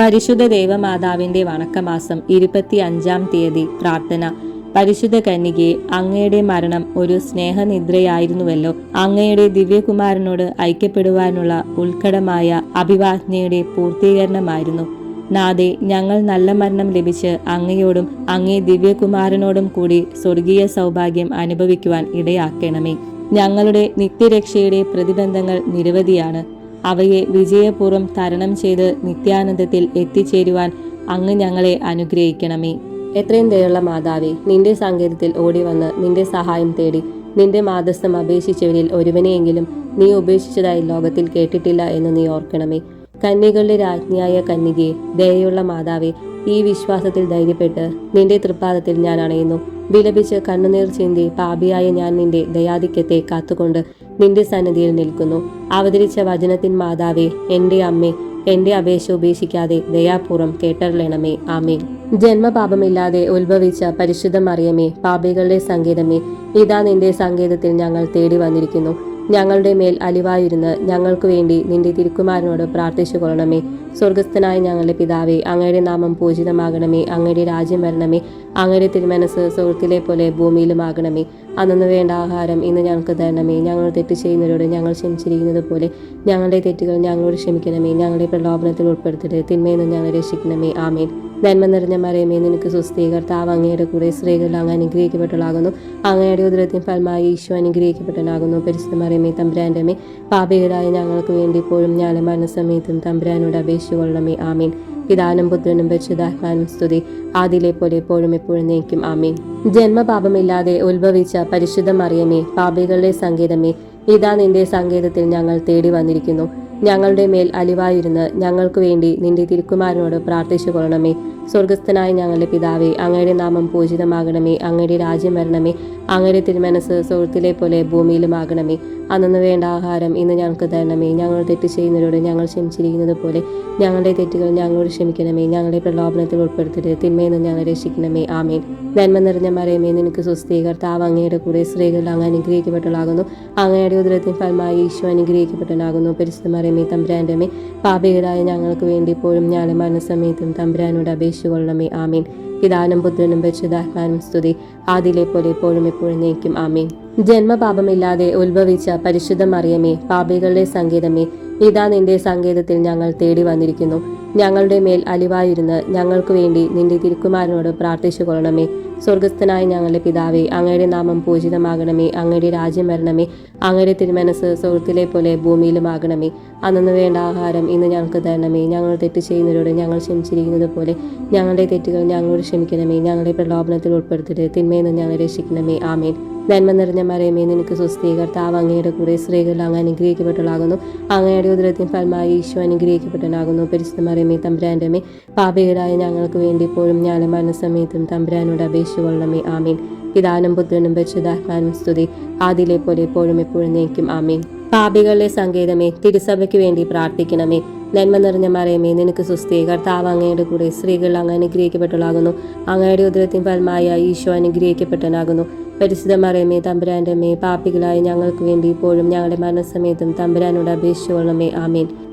പരിശുദ്ധ ദേവമാതാവിന്റെ വണക്കമാസം ഇരുപത്തി അഞ്ചാം തീയതി പ്രാർത്ഥന. പരിശുദ്ധ കന്യകയെ അങ്ങയുടെ മരണം ഒരു സ്നേഹനിദ്രയായിരുന്നുവല്ലോ. അങ്ങയുടെ ദിവ്യകുമാരനോട് ഐക്യപ്പെടുവാനുള്ള ഉത്കടമായ അഭിവാജ്ഞയുടെ പൂർത്തീകരണമായിരുന്നു. നാദേ ഞങ്ങൾ നല്ല മരണം ലഭിച്ച് അങ്ങയോടും അങ്ങേ ദിവ്യകുമാരനോടും കൂടി സ്വർഗീയ സൗഭാഗ്യം അനുഭവിക്കുവാൻ ഇടയാക്കണമേ. ഞങ്ങളുടെ നിത്യരക്ഷയുടെ പ്രതിബന്ധങ്ങൾ നിരവധിയാണ്. അവയെ വിജയപൂർവം തരണം ചെയ്ത് നിത്യാനന്ദത്തിൽ എത്തിച്ചേരുവാൻ അങ്ങ് ഞങ്ങളെ അനുഗ്രഹിക്കണമേ. എത്രയും ദയുള്ള മാതാവേ നിന്റെ സങ്കേതത്തിൽ ഓടി വന്ന് നിന്റെ സഹായം തേടി നിന്റെ മാതസ്ഥം അപേക്ഷിച്ചവരിൽ ഒരുവനെയെങ്കിലും നീ ഉപേക്ഷിച്ചതായി ലോകത്തിൽ കേട്ടിട്ടില്ല എന്ന് നീ ഓർക്കണമേ. കന്യകളുടെ രാജ്ഞിയായ കന്യകയെ ദയയുള്ള മാതാവേ ഈ വിശ്വാസത്തിൽ ധൈര്യപ്പെട്ട് നിന്റെ തൃപ്പാദത്തിൽ ഞാൻ അണയുന്നു. വിലപിച്ച് കണ്ണുനീർ ചിന്തി പാപിയായ ഞാൻ നിന്റെ ദയാധിക്യത്തെ കാത്തുകൊണ്ട് നിന്റെ സന്നിധിയിൽ നിൽക്കുന്നു. അവതരിച്ച വചനത്തിൻ മാതാവേ എന്റെ അമ്മേ എന്റെ അപേക്ഷ ഉപേക്ഷിക്കാതെ ദയാപൂർവം കേട്ടറിയണമേ. ആമേ ജന്മപാപമില്ലാതെ ഉത്ഭവിച്ച പരിശുദ്ധ മറിയമേ പാപികളുടെ സങ്കേതമേ ഇതാ നിന്റെ സങ്കേതത്തിൽ ഞങ്ങൾ തേടി വന്നിരിക്കുന്നു. ഞങ്ങളുടെ മേൽ അലിവായിരുന്ന് ഞങ്ങൾക്ക് വേണ്ടി നിന്റെ തിരുക്കുമാരനോട് പ്രാർത്ഥിച്ചു കൊള്ളണമേ സ്വർഗസ്ഥനായ ഞങ്ങളുടെ പിതാവേ അങ്ങയുടെ നാമം പൂജിതമാകണമേ അങ്ങയുടെ രാജ്യം വരണമേ അങ്ങയുടെ തിരുമനസ് സുഹൃത്തിലെ പോലെ ഭൂമിയിലുമാകണമേ. അന്നു വേണ്ട ആഹാരം ഇന്ന് ഞങ്ങൾക്ക് തരണമേ. ഞങ്ങൾ തെറ്റ് ചെയ്യുന്നവരോട് ഞങ്ങൾ ക്ഷമിച്ചിരിക്കുന്നത് പോലെ ഞങ്ങളുടെ തെറ്റുകൾ ഞങ്ങളോട് ക്ഷമിക്കണമേ. ഞങ്ങളുടെ പ്രലോഭനത്തിൽ ഉൾപ്പെടുത്തരുത്. തിന്മയിൽ ഞങ്ങളെ രക്ഷിക്കണമേ. ആമേൻ. നന്മ നിറഞ്ഞ മറിയമേ നിനക്ക് സുസ്ഥീ കർത്താവ് അങ്ങയുടെ കൂടെ സ്ത്രീകൾ അങ്ങ് അനുഗ്രഹിക്കപ്പെട്ടവളാകുന്നു. അങ്ങയുടെ ഉദരത്തിൻ ഫലമായി ഈശോ അനുഗ്രഹിക്കപ്പെട്ടനാകുന്നു പരിശുദ്ധ മറിയമേ തമ്പുരാന്റെ മേ പാപികളായ ഞങ്ങൾക്ക് വേണ്ടി ഇപ്പോഴും ഞാൻ മരണസമയത്തും തമ്പുരാനോട് അപേക്ഷിച്ചുകൊള്ളണമേ ആമീൻ. പിതാനും പുത്രനും പരിശുദ്ധാത്മാനും സ്തുതി. ആദിലെ പോലെ എപ്പോഴും എപ്പോഴും നയിക്കും ആമീൻ. ജന്മപാപമില്ലാതെ ഉത്ഭവിച്ച പരിശുദ്ധ മറിയമേ പാപികളുടെ സങ്കേതമേ ഇതാ നിന്റെ സങ്കേതത്തിൽ ഞങ്ങൾ തേടി വന്നിരിക്കുന്നു. ഞങ്ങളുടെ മേൽ അലിവായിരുന്ന് ഞങ്ങൾക്ക് വേണ്ടി നിന്റെ തിരുക്കുമാരനോട് പ്രാർത്ഥിച്ചു കൊള്ളണമേ. സ്വർഗസ്ഥനായ ഞങ്ങളുടെ പിതാവേ അങ്ങയുടെ നാമം പൂജിതമാകണമേ. അങ്ങയുടെ രാജ്യം വരണമേ. അങ്ങയുടെ തിരുമനസ് സുഹൃത്തിലെ പോലെ ഭൂമിയിലുമാകണമേ. അന്നു വേണ്ട ആഹാരം ഇന്ന് ഞങ്ങൾക്ക് തരണമേ. ഞങ്ങൾ തെറ്റ് ചെയ്യുന്നവരോട് ഞങ്ങൾ ക്ഷമിച്ചിരിക്കുന്നത് പോലെ ഞങ്ങളുടെ തെറ്റുകൾ ഞങ്ങളോട് ക്ഷമിക്കണമേ. ഞങ്ങളുടെ പ്രലോഭനത്തിൽ ഉൾപ്പെടുത്തരുത്. തിന്മയിൽ നിന്ന് ഞങ്ങളെ രക്ഷിക്കണമേ. ആമേൻ. നന്മ നിറഞ്ഞ മരയമേ നിനക്ക് സുസ്ഥീ കർത്താവ് അങ്ങയുടെ കൂടെ സ്ത്രീകൾ അങ്ങ് അനുഗ്രഹിക്കപ്പെട്ടവളാകുന്നു. അങ്ങയുടെ ഉദരത്തിൻ ഫലമായി ഈശോ അനുഗ്രഹിക്കപ്പെട്ടനാകുന്നു പരിശുദ്ധ മറിയമേ തമ്പുരാന്റെമേ പാപികളായ ഞങ്ങൾക്ക് വേണ്ടി ഇപ്പോഴും ഞാൻ മരണസമയത്തും തമ്പുരാനോട് അപേക്ഷിച്ചുകൊള്ളണമേ ആമീൻ. പിതാനും പുത്രനും പരിശുദ്ധാത്മാനും സ്തുതി. ആദിലെ പോലെ എപ്പോഴും ഇപ്പോഴും നയിക്കും ആമീൻ. ജന്മപാപമില്ലാതെ ഉത്ഭവിച്ച പരിശുദ്ധ മറിയമേ പാപികളുടെ സംഗീതമേ ഇതാ നിന്റെ സങ്കേതത്തിൽ ഞങ്ങൾ തേടി വന്നിരിക്കുന്നു. ഞങ്ങളുടെ മേൽ അലിവായിരുന്ന് ഞങ്ങൾക്ക് വേണ്ടി നിന്റെ തിരുക്കുമാരനോട് പ്രാർത്ഥിച്ചു കൊള്ളണമേ സ്വർഗസ്ഥനായ ഞങ്ങളുടെ പിതാവേ അങ്ങയുടെ നാമം പൂജിതമാകണമേ. അങ്ങയുടെ രാജ്യം വരണമേ. അങ്ങയുടെ തിരുമനസ് സ്വർഗത്തിലെ പോലെ ഭൂമിയിലുമാകണമേ. അന്നു വേണ്ട ആഹാരം ഇന്ന് ഞങ്ങൾക്ക് തരണമേ. ഞങ്ങൾ തെറ്റ് ചെയ്യുന്നവരോട് ഞങ്ങൾ ക്ഷമിച്ചിരിക്കുന്നത് പോലെ ഞങ്ങളുടെ തെറ്റുകൾ ഞങ്ങളോട് ക്ഷമിക്കണമേ. ഞങ്ങളുടെ പ്രലോഭനത്തിൽ ഉൾപ്പെടുത്തരുത്. തിന്മയെന്ന് ഞങ്ങൾ രക്ഷിക്കണമേ. ആമേൻ. നന്മ നിറഞ്ഞ മറിയമേ നിനക്ക് സ്വസ്ഥീകർത്താവ് അങ്ങയുടെ കൂടെ സ്ത്രീകളിൽ അങ്ങ് അനുഗ്രഹിക്കപ്പെട്ടവളാകുന്നു. അങ്ങയുടെ ഉദരത്തിൻ ഫലമായി ഈശോ അനുഗ്രഹിക്കപ്പെട്ടനാകുന്നു പരിശുദ്ധ മറിയമേ തമ്പുരാന്റെ അമ്മേ. പാപികളായ ഞങ്ങൾക്ക് വേണ്ടി ഇപ്പോഴും ഞാൻ മരണസമയത്തും തമ്പുരാനോട് അപേക്ഷിച്ചുകൊള്ളണമേ ആമീൻ. പിതാനും പുത്രനും പരിശുദ്ധാത്മാനും സ്തുതി. ആദിലെ പോലെ എപ്പോഴും എപ്പോഴും നയിക്കും. ആമീൻ. പാപികളുടെ സങ്കേതമേ തിരുസഭയ്ക്ക് വേണ്ടി പ്രാർത്ഥിക്കണമേ. നന്മ നിറഞ്ഞ മറിയമേ നിനക്ക് സുസ്ഥി കർത്താവ് അങ്ങയുടെ കൂടെ സ്ത്രീകൾ അങ്ങ് അനുഗ്രഹിക്കപ്പെട്ടുള്ളാകുന്നു അങ്ങയുടെ ഉദരത്തിൻ ഫലമായ ഈശോ അനുഗ്രഹിക്കപ്പെട്ടനാകുന്നു പരിശുദ്ധ മറിയമേ തമ്പുരാന്റെ മേ പാപ്പികളായ ഞങ്ങൾക്ക് വേണ്ടി ഇപ്പോഴും ഞങ്ങളുടെ മരണസമയത്തും തമ്പുരാനോട് അപേക്ഷിച്ചുകൊള്ളമേ ആമീൻ.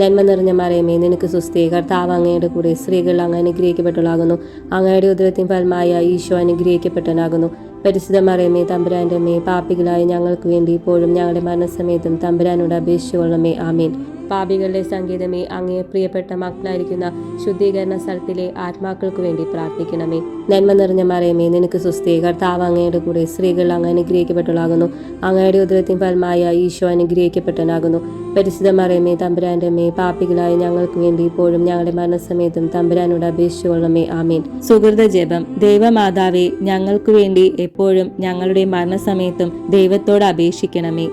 നന്മ നിറഞ്ഞ മറിയമേ നിനക്ക് സുസ്ഥി കർത്താവ് അങ്ങയുടെ കൂടെ സ്ത്രീകൾ അങ്ങ് അനുഗ്രഹിക്കപ്പെട്ടവളാകുന്നു. അങ്ങയുടെ ഉദരത്തിൻ ഫലമായ ഈശോ അനുഗ്രഹിക്കപ്പെട്ടനാകുന്നു പരിശുദ്ധ മറിയമേ തമ്പുരാന്റെ അമ്മേ പാപികളായ ഞങ്ങൾക്ക് വേണ്ടി ഇപ്പോഴും ഞങ്ങളുടെ മരണസമയത്തും തമ്പുരാനോട് അപേക്ഷിച്ചുകൊള്ളമേ ആമീൻ. പാപികളുടെ സംഗീതമേ അങ്ങേ പ്രിയപ്പെട്ട മക്കളായിരിക്കുന്ന ശുദ്ധീകരണ സ്ഥലത്തിലെ ആത്മാക്കൾക്ക് വേണ്ടി പ്രാർത്ഥിക്കണമേ. നന്മ നിറഞ്ഞ മറിയമേ നിനക്ക് സുസ്ഥി കർത്താവ് അങ്ങയുടെ കൂടെ സ്ത്രീകൾ അങ്ങ് അനുഗ്രഹിക്കപ്പെട്ടവളാകുന്നു. അങ്ങയുടെ ഉദരത്തിൻ ഫലമായ ഈശോ അനുഗ്രഹിക്കപ്പെട്ടനാകുന്നു പരിശുദ്ധ മറിയമേ തമ്പുരാന്റെ അമ്മേ പാപികളായ ഞങ്ങൾക്ക് വേണ്ടി ഇപ്പോഴും ഞങ്ങളുടെ മരണസമയത്തും തമ്പുരാനോട് അപേക്ഷിച്ചുകൊള്ളമേ ആമീൻ. സുഹൃത ജപം. ദൈവമാതാവേ ഞങ്ങൾക്ക് വേണ്ടി എപ്പോഴും ഞങ്ങളുടെ മരണസമയത്തും ദൈവത്തോട് അപേക്ഷിക്കണമേ.